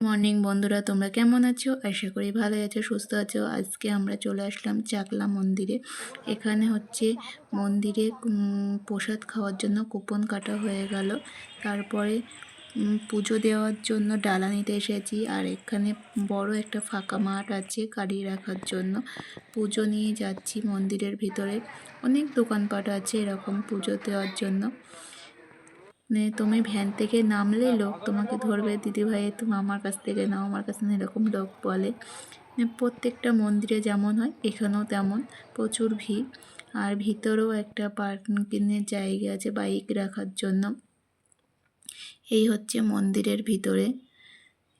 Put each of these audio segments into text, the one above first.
Morning বন্ধুরা, তোমরা কেমন আছো? আশা করি ভালো আছো, সুস্থ আছো। আজকে আমরা চলে আসলাম চাকলা মন্দিরে। এখানে হচ্ছে মন্দিরে প্রসাদ খাওয়ার জন্য কুপন কাটা হয়ে গেল। তারপরে পুজো দেওয়ার জন্য ডালা নিতে এসেছি। আর এখানে বড় একটা ফাঁকা মাঠ আছে গাড়ি রাখার জন্য। পুজো নিয়ে যাচ্ছি মন্দিরের ভিতরে। অনেক দোকানপাট আছে এরকম পুজো দেওয়ার জন্য। তুমি ভ্যান থেকে নামলে লোক তোমাকে ধরবে দিদি ভাই তুমি আমার কাছ থেকে নাও, আমার কাছে এরকম লোক বলে। মানে প্রত্যেকটা মন্দিরে যেমন হয়, এখানেও তেমন, প্রচুর ভিড়। আর ভিতরেও একটা পার্কিংয়ের জায়গা আছে বাইক রাখার জন্য। এই হচ্ছে মন্দিরের ভিতরে।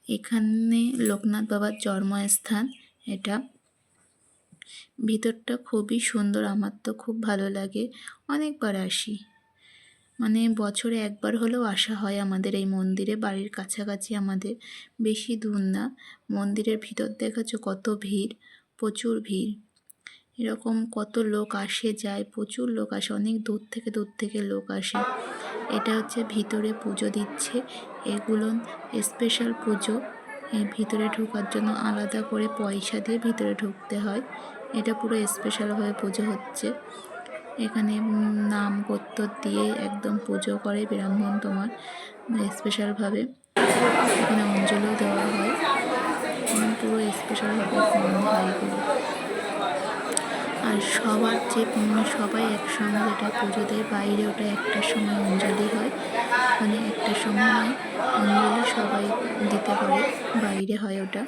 এখানে লোকনাথ বাবার জন্মস্থান এটা। ভিতরটা খুবই সুন্দর, আমার তো খুব ভালো লাগে। অনেকবার আসি। মানে বছরে একবার হলেও আসা হয় আমাদের এই মন্দিরে, বাড়ির কাছাকাছি আমাদের। বেশি দূর না। মন্দিরের ভিতর দেখাচ্ছ কত ভিড়, প্রচুর ভিড়। এরকম কত লোক আসে, যায়, প্রচুর লোক আসে, অনেক দূর থেকে দূর থেকে লোক আসে। এটা হচ্ছে ভিতরে পুজো দিচ্ছে। এগুলো স্পেশাল পুজো। এই ভিতরে ঢোকার জন্য আলাদা করে পয়সা দিয়ে ভিতরে ঢুকতে হয়। এটা পুরো স্পেশালভাবে পুজো হচ্ছে। এখানে নাম গোত্র দিয়ে একদম পুজো করে ব্রাহ্মণ তোমার স্পেশালভাবে এখানে অঞ্জলিও দেওয়া হয়। পুরো স্পেশালভাবে হয় এগুলো আর সবার যে সবাই একসঙ্গে এটা পুজো দেয়। বাইরে ওটা একটার সময় অঞ্জলি হয়। মানে একটা সময় অঞ্জলি সবাই দিতে পারে। বাইরে হয় ওটা।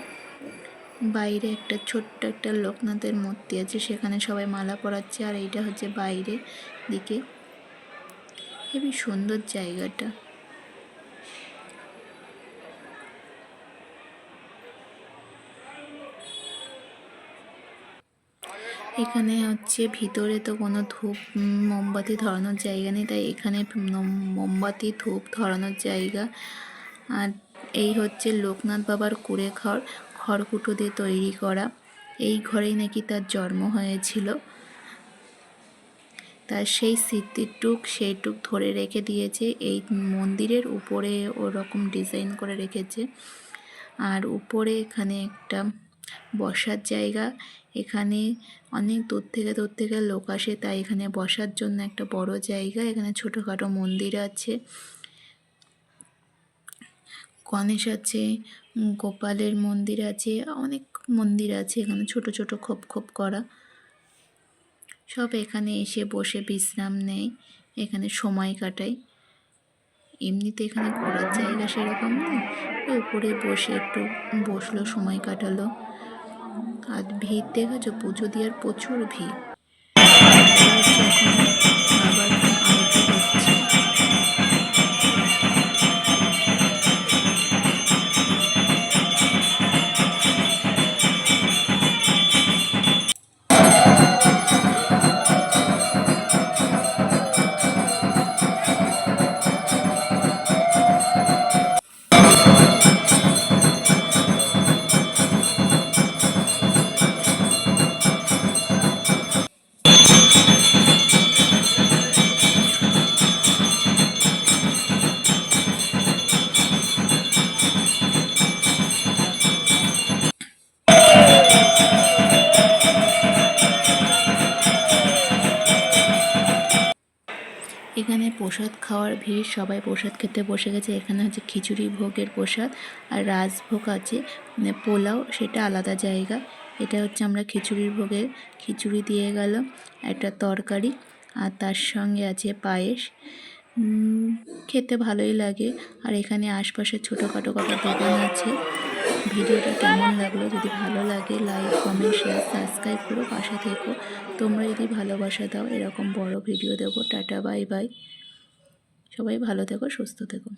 বাইরে একটা ছোট্ট একটা লোকনাথের মূর্তি আছে, সেখানে সবাই মালা পরাচ্ছে, আর এইটা হচ্ছে বাইরে দিকে। হেবি সুন্দর জায়গাটা। এখানে হচ্ছে ভিতরে তো কোনো ধূপ মোমবাতি ধরানোর জায়গা নেই, তাই এখানে মোম- মোমবাতি, ধূপ ধরানোর জায়গা। আর এই হচ্ছে লোকনাথ বাবার কুড়ে ঘর। খড়কুটো দিয়ে তৈরি করা। এই ঘরেই নাকি তার জন্ম হয়েছিল। তার সেই স্মৃতিটুক, সেইটুক ধরে রেখে দিয়েছে। এই মন্দিরের উপরে ওরকম ডিজাইন করে রেখেছে। আর উপরে এখানে একটা বসার জায়গা। এখানে অনেক দূর থেকে দূর থেকে লোক আসে, তাই এখানে বসার জন্য একটা বড় জায়গা। এখানে ছোটোখাটো মন্দির আছে। গণেশ আছে গোপালের মন্দির আছে, অনেক মন্দির আছে এখানে ছোট ছোট খোপ খোপ করা। সব এখানে এসে বসে বিশ্রাম নেয়, এখানে সময় কাটায়। এমনিতে এখানে ঘোরার জায়গা সেরকম ওই উপরে বসে একটু বসল, সময় কাটালো। আর ভিড় দেখেছ? পুজো দেওয়ার প্রচুর ভিড়। আবার এখানে প্রসাদ খাওয়ার ভিড়, সবাই প্রসাদ খেতে বসে গেছে। এখানে হচ্ছে খিচুড়ি ভোগের প্রসাদ আর রাজভোগ আছে। মানে পোলাও, সেটা আলাদা জায়গা। এটা হচ্ছে আমরা খিচুড়ির ভোগের খিচুড়ি দিয়ে গেল একটা তরকারি। আর তার সঙ্গে আছে পায়েস। খেতে ভালোই লাগে। আর এখানে আশপাশে ছোটোখাটো কত দোকান আছে। ভিডিওটা কেমন লাগল? যদি ভালো লাগে লাইক কমেন্ট শেয়ার সাবস্ক্রাইব করো পাশে থেকো। তোমরা যদি ভালোবাসা দাও, এরকম বড় ভিডিও দেবো। টাটা বাই বাই সবাই ভালো থেকো, সুস্থ থেকো।